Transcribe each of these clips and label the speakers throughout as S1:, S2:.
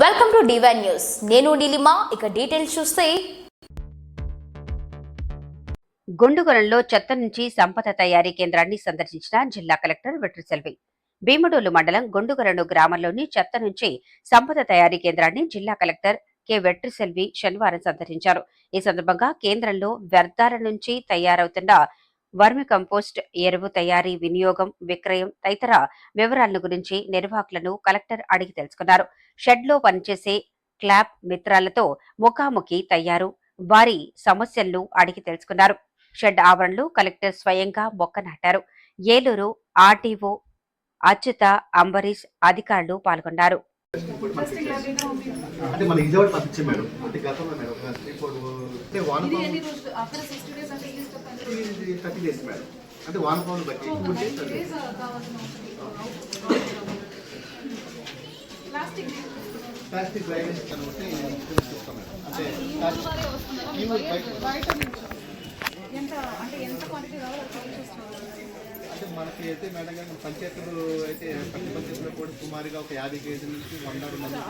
S1: Welcome to divine news నేను నీలిమా ఇక details చూస్తే.
S2: గుండుగొలంలో చెత్త నుంచి సంపద తయారీ కేంద్రాన్ని సందర్శించిన జిల్లా కలెక్టర్ వెట్రిసెల్వి భీమడోలు మండలం గుండుగొలను గ్రామంలోని చెత్త నుంచి సంపద తయారీ కేంద్రాన్ని జిల్లా కలెక్టర్ కె వెట్రి సెల్వి శనివారం సందర్శించారు. ఈ సందర్భంగా కేంద్రంలో వ్యర్థాల నుంచి తయారవుతున్న వర్మి కంపోస్ట్ ఎరువు తయారీ వినియోగం విక్రయం తదితర వివరాలను గురించి నిర్వాహకులను కలెక్టర్ అడిగి తెలుసుకున్నారు. షెడ్లో పనిచేసే క్లాబ్ మిత్రాలతో ముఖాముఖి తయారు వారి సమస్యలను అడిగి తెలుసుకున్నారు. షెడ్ ఆవరణలో కలెక్టర్ స్వయంగా మొక్క నాటారు. ఏలూరు ఆర్టీఓ అచ్యుత అంబరీష్ అధికారులు పాల్గొన్నారు.
S3: అంటే మన విజయవాడ పంపించాం మేడం. అంటే గతంలో మేడం. త్రీ ఫోర్ అంటే ఇది థర్టీ డేస్ మేడం. అంటే వానపాములు బట్టి. ఉంటే ప్లాస్టిక్ కనుకుంటే అంటే బయట
S4: ఎంత అంటే ఎంత క్వాంటిటీ కావాలో
S3: అంటే మనకి అయితే మేడం గారు పంచాయతీలు అయితే ప్రతి పంచాయతీలో కూడా సుమారుగా ఒక యాభై కేజీల నుంచి వంద రెండు వందల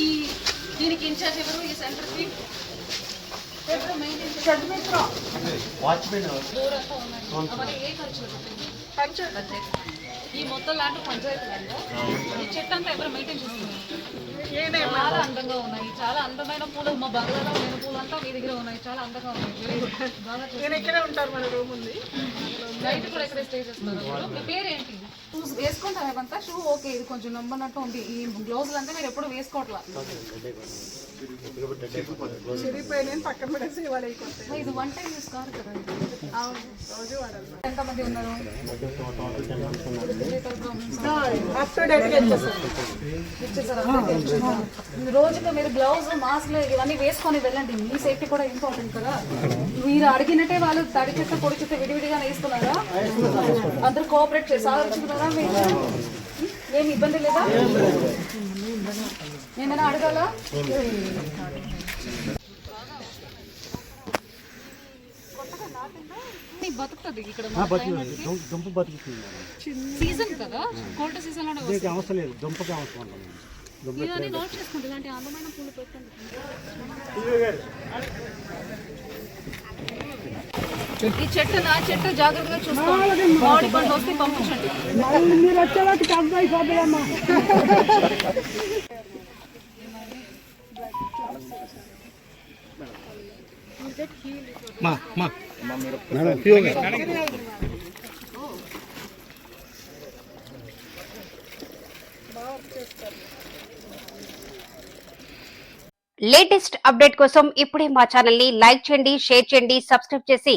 S4: ఈ దీనికి ఇన్ఛార్జ్ ఎవరు? ఈ సెంటర్కి
S3: వాచ్మెన్
S4: పంచాయత్ ఈ మొత్తం లాంటి పంచాయతీలలో ఈ చెట్టు అంతా ఎవరు మెయింటైన్ చేస్తున్నారు? చాలా అందంగా ఉన్నాయి. చాలా అందమైన పూలు. మా బంగ్లాలో ఉన్న పూలు అంతా మీ దగ్గర ఉన్నాయి. చాలా అందంగా ఉన్నాయి. నేను ఇక్కడే ఉంటారు మన రూమ్ ఉంది. నైట్ కూడా ఇక్కడే స్టే చేస్తున్నారు. మీ పేరు ఏంటి షూస్ వేసుకుంటారు ఇవంతా? షూ ఓకే ఇది కొంచెం నమ్మనట్టు ఉంది. ఈ గ్లౌజులు అంతా మీరు ఎప్పుడు వేసుకోవట్లా? ఇది వన్ టైం యూస్ కాదు కదా ఇది. ఎంతమంది ఉన్నారు? రోజుకు మీరు గ్లౌజ్ మాస్క్ ఇవన్నీ వేసుకొని వెళ్ళండి. మీ సేఫ్టీ కూడా ఇంపార్టెంట్ కదా. మీరు అడిగినట్టే వాళ్ళు తడి చెత్త పొడి చెత్త విడివిడిగా వేసుకున్నారా? అందరూ కోఆపరేట్ చేసి ఆలోచించుకున్నారా ఏమి ఇబ్బంది లేదా? నేమైనా అడగాలా? బతుకుతుంది ఇక్కడ
S5: దుంప బతుకుతుంది.
S4: సీజన్ కదా కోల్డ్
S5: సీజన్లోనే అవసరం లేదు దుంపకి అవసరం ఉంటుంది.
S4: ఇవన్నీ నోట్ చేసుకోండి ఇలాంటి అందమైన పూలు పెట్టండి. ఈ చెట్టు నా చెట్టు జాగ్రత్తగా చూసుకోండి మామిడి పండు వస్తే పంపించండి.
S5: మీరు వచ్చేవాటికి అర్థం అయిపోతాయమ్మా
S2: లేటెస్ట్ అప్డేట్ కోసం ఇప్పుడే మా ఛానల్ని లైక్ చేయండి షేర్ చేయండి సబ్స్క్రైబ్ చేసి